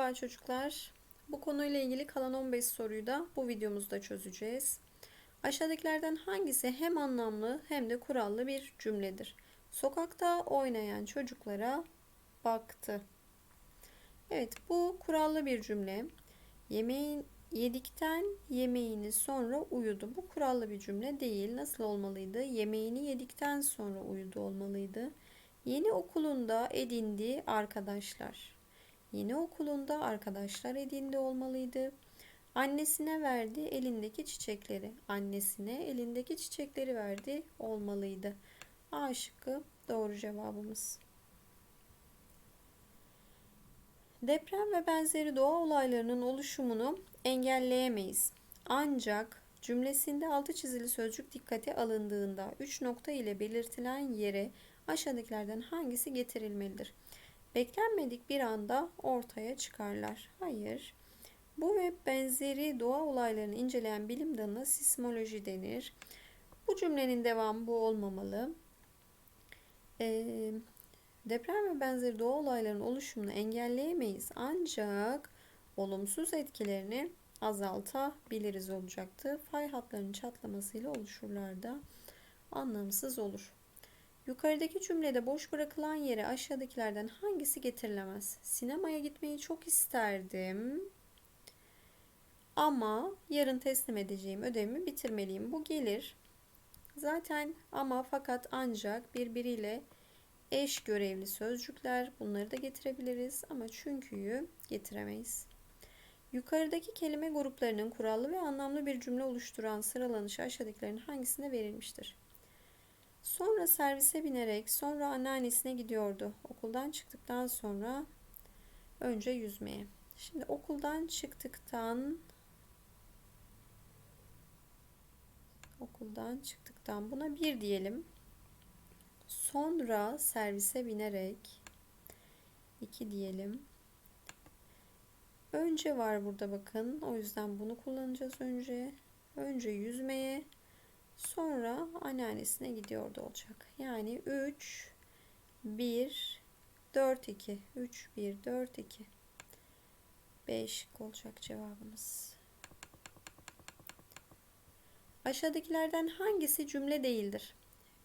Merhaba çocuklar. Bu konuyla ilgili kalan 15 soruyu da bu videomuzda çözeceğiz. Aşağıdakilerden hangisi hem anlamlı hem de kurallı bir cümledir? Sokakta oynayan çocuklara baktı. Evet, bu kurallı bir cümle. Yemeğin yedikten yemeğini sonra uyudu. Bu kurallı bir cümle değil. Nasıl olmalıydı? Yemeğini yedikten sonra uyudu olmalıydı. Yeni okulunda edindiği arkadaşlar. Yeni okulunda arkadaşlar edindi olmalıydı. Annesine verdi elindeki çiçekleri. Annesine elindeki çiçekleri verdi olmalıydı. A şıkkı doğru cevabımız. Deprem ve benzeri doğa olaylarının oluşumunu engelleyemeyiz. Ancak cümlesinde altı çizili sözcük dikkate alındığında 3 nokta ile belirtilen yere aşağıdakilerden hangisi getirilmelidir? Beklenmedik bir anda ortaya çıkarlar. Hayır. Bu ve benzeri doğa olaylarını inceleyen bilim dalına sismoloji denir. Bu cümlenin devamı bu olmamalı. Ee, deprem ve benzeri doğa olaylarının oluşumunu engelleyemeyiz. Ancak olumsuz etkilerini azaltabiliriz olacaktı. Fay hatlarının çatlamasıyla oluşurlar da anlamsız olur. Yukarıdaki cümlede boş bırakılan yere aşağıdakilerden hangisi getirilemez? Sinemaya gitmeyi çok isterdim. Ama yarın teslim edeceğim ödevimi bitirmeliyim. Bu gelir. Zaten ama fakat ancak birbiriyle eş görevli sözcükler. Bunları da getirebiliriz ama çünkü'yü getiremeyiz. Yukarıdaki kelime gruplarının kurallı ve anlamlı bir cümle oluşturan sıralanışı aşağıdakilerin hangisine verilmiştir? Sonra servise binerek sonra anneannesine gidiyordu. Okuldan çıktıktan sonra önce yüzmeye. Şimdi okuldan çıktıktan okuldan çıktıktan buna bir diyelim. Sonra servise binerek iki diyelim. Önce var burada bakın. O yüzden bunu kullanacağız önce. Önce yüzmeye Sonra anneannesine gidiyordu olacak. Yani 3 1 4 2 3 1 4 2 5 olacak cevabımız. Aşağıdakilerden hangisi cümle değildir?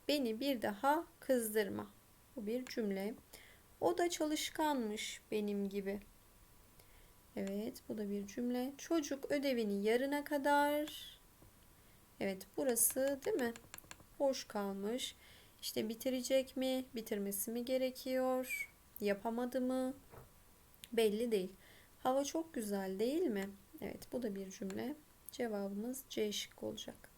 Beni bir daha kızdırma. Bu bir cümle. O da çalışkanmış benim gibi. Evet, bu da bir cümle. Çocuk ödevini yarına kadar Evet burası değil mi? Boş kalmış. İşte bitirecek mi? Bitirmesi mi gerekiyor? Yapamadı mı? Belli değil. Hava çok güzel değil mi? Evet bu da bir cümle. Cevabımız C şık olacak.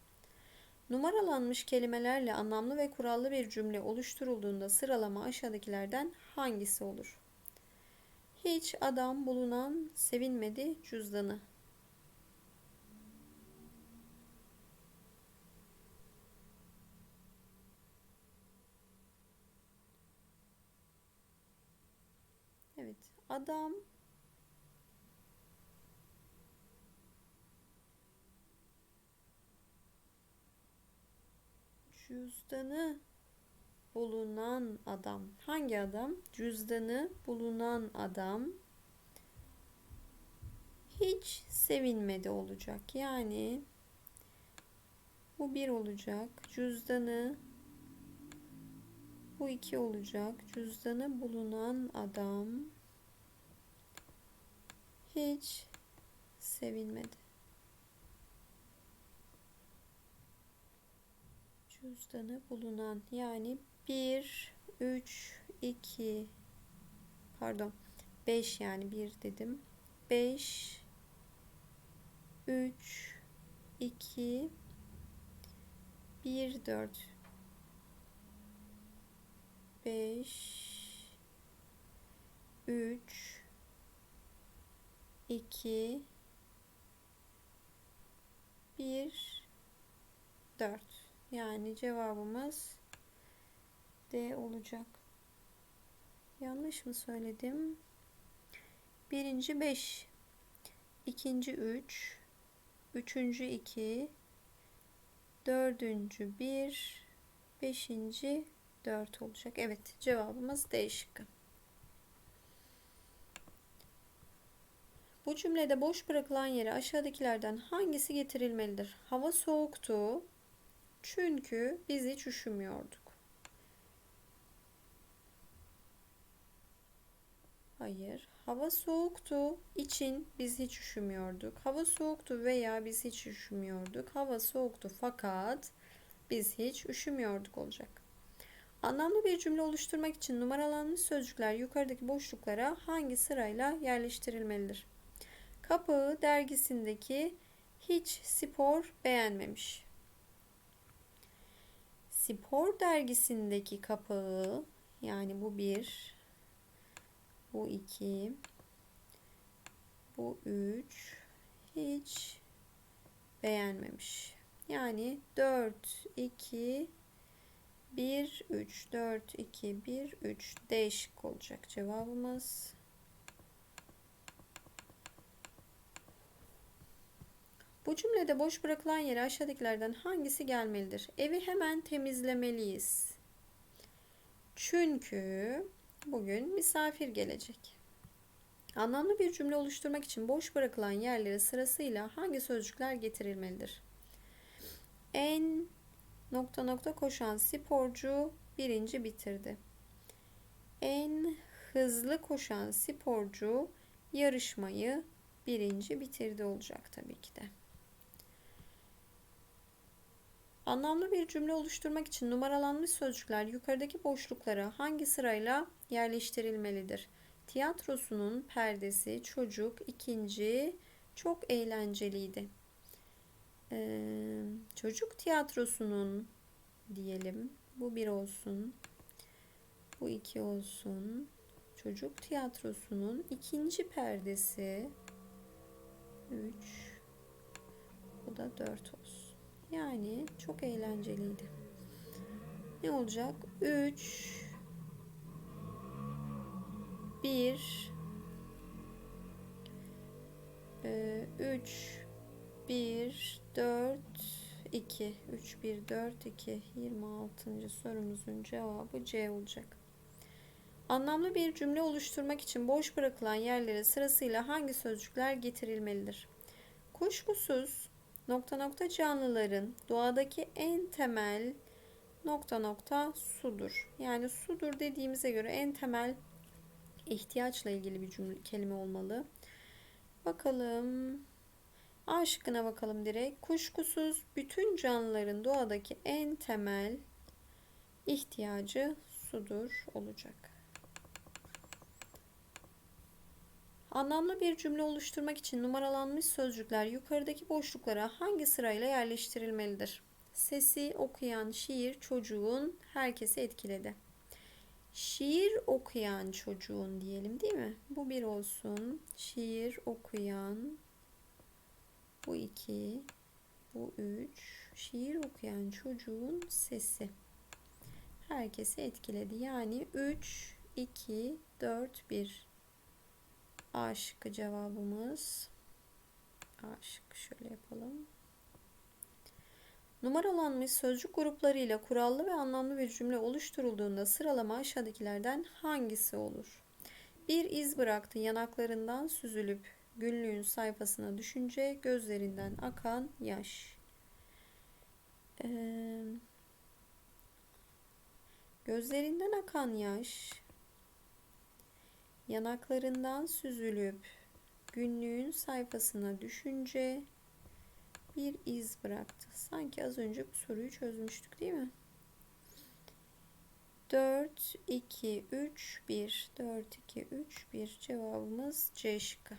Numaralanmış kelimelerle anlamlı ve kurallı bir cümle oluşturulduğunda sıralama aşağıdakilerden hangisi olur? Hiç adam bulunan sevinmedi cüzdanı. Evet. Adam cüzdanı bulunan adam. Hangi adam? Cüzdanı bulunan adam hiç sevinmedi olacak. Yani bu bir olacak. Cüzdanı bu iki olacak. Cüzdanı bulunan adam hiç sevinmedi. Cüzdanı bulunan yani 1, 3, 2 pardon 5 yani 1 dedim. 5 3 2 1 4 5 3 2 1 4 yani cevabımız D olacak. Yanlış mı söyledim? Birinci 5 ikinci 3 üçüncü 2 dördüncü 1 beşinci 4 olacak. Evet cevabımız D şıkkı. Bu cümlede boş bırakılan yere aşağıdakilerden hangisi getirilmelidir? Hava soğuktu. Çünkü biz hiç üşümüyorduk. Hayır. Hava soğuktu için biz hiç üşümüyorduk. Hava soğuktu veya biz hiç üşümüyorduk. Hava soğuktu fakat biz hiç üşümüyorduk olacak. Anlamlı bir cümle oluşturmak için numaralanmış sözcükler yukarıdaki boşluklara hangi sırayla yerleştirilmelidir? Kapağı dergisindeki hiç spor beğenmemiş. Spor dergisindeki kapağı yani bu bir, bu iki, bu üç hiç beğenmemiş. Yani 4, 2, 1, 3, 4, 2, 1, 3 değişik olacak cevabımız. Bu cümlede boş bırakılan yere aşağıdakilerden hangisi gelmelidir? Evi hemen temizlemeliyiz. Çünkü bugün misafir gelecek. Anlamlı bir cümle oluşturmak için boş bırakılan yerlere sırasıyla hangi sözcükler getirilmelidir? En nokta nokta koşan sporcu birinci bitirdi. En hızlı koşan sporcu yarışmayı birinci bitirdi olacak tabii ki de. Anlamlı bir cümle oluşturmak için numaralanmış sözcükler yukarıdaki boşluklara hangi sırayla yerleştirilmelidir? Tiyatrosunun perdesi çocuk ikinci çok eğlenceliydi. Ee, çocuk tiyatrosunun diyelim bu bir olsun bu iki olsun çocuk tiyatrosunun ikinci perdesi 3 bu da 4 olsun. Yani çok eğlenceliydi. Ne olacak? 3 1 3 1 4 2 3 1 4 2 26. sorumuzun cevabı C olacak. Anlamlı bir cümle oluşturmak için boş bırakılan yerlere sırasıyla hangi sözcükler getirilmelidir? Kuşkusuz nokta nokta canlıların doğadaki en temel nokta nokta sudur. Yani sudur dediğimize göre en temel ihtiyaçla ilgili bir cümle kelime olmalı. Bakalım. A şıkkına bakalım direkt. Kuşkusuz bütün canlıların doğadaki en temel ihtiyacı sudur olacak. Anlamlı bir cümle oluşturmak için numaralanmış sözcükler yukarıdaki boşluklara hangi sırayla yerleştirilmelidir? Sesi okuyan şiir çocuğun herkesi etkiledi. Şiir okuyan çocuğun diyelim değil mi? Bu bir olsun. Şiir okuyan bu iki, bu üç. Şiir okuyan çocuğun sesi. Herkesi etkiledi. Yani 3, 2, 4, 1. A şıkkı cevabımız. A şıkkı şöyle yapalım. Numaralanmış sözcük gruplarıyla kurallı ve anlamlı bir cümle oluşturulduğunda sıralama aşağıdakilerden hangisi olur? Bir iz bıraktı yanaklarından süzülüp günlüğün sayfasına düşünce gözlerinden akan yaş. Ee, gözlerinden akan yaş yanaklarından süzülüp günlüğün sayfasına düşünce bir iz bıraktı. Sanki az önce bu soruyu çözmüştük değil mi? 4, 2, 3, 1. 4, 2, 3, 1. Cevabımız C şıkkı.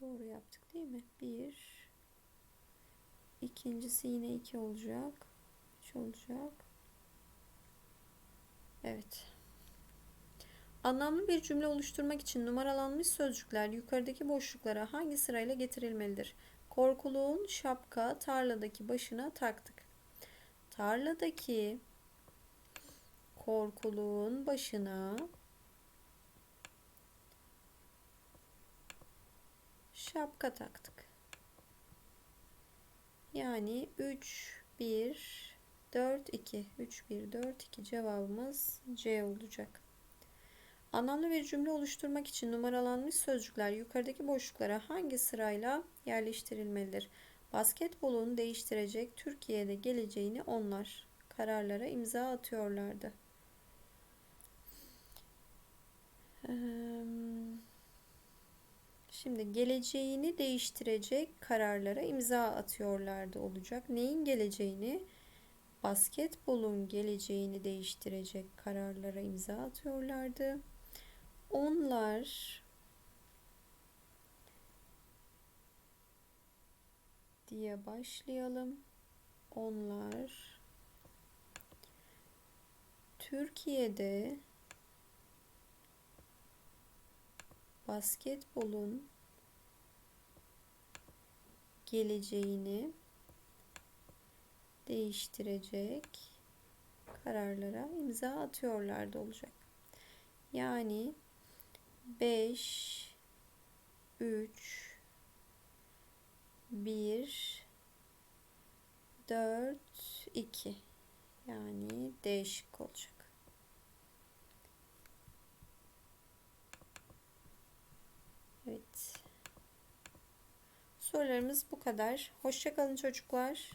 Doğru yaptık değil mi? 1. İkincisi yine 2 olacak. 3 olacak. Evet. Anlamlı bir cümle oluşturmak için numaralanmış sözcükler yukarıdaki boşluklara hangi sırayla getirilmelidir? Korkuluğun şapka tarladaki başına taktık. Tarladaki korkuluğun başına şapka taktık. Yani 3 1 4, 2. 3, 1, 4, 2 cevabımız C olacak. Anlamlı bir cümle oluşturmak için numaralanmış sözcükler yukarıdaki boşluklara hangi sırayla yerleştirilmelidir? Basketbolun değiştirecek Türkiye'de geleceğini onlar kararlara imza atıyorlardı. Şimdi geleceğini değiştirecek kararlara imza atıyorlardı olacak. Neyin geleceğini? Basketbolun geleceğini değiştirecek kararlara imza atıyorlardı. Onlar diye başlayalım. Onlar Türkiye'de basketbolun geleceğini değiştirecek kararlara imza atıyorlardı olacak. Yani 5 3 1 4 2 yani değişik olacak. Evet. Sorularımız bu kadar. Hoşçakalın çocuklar.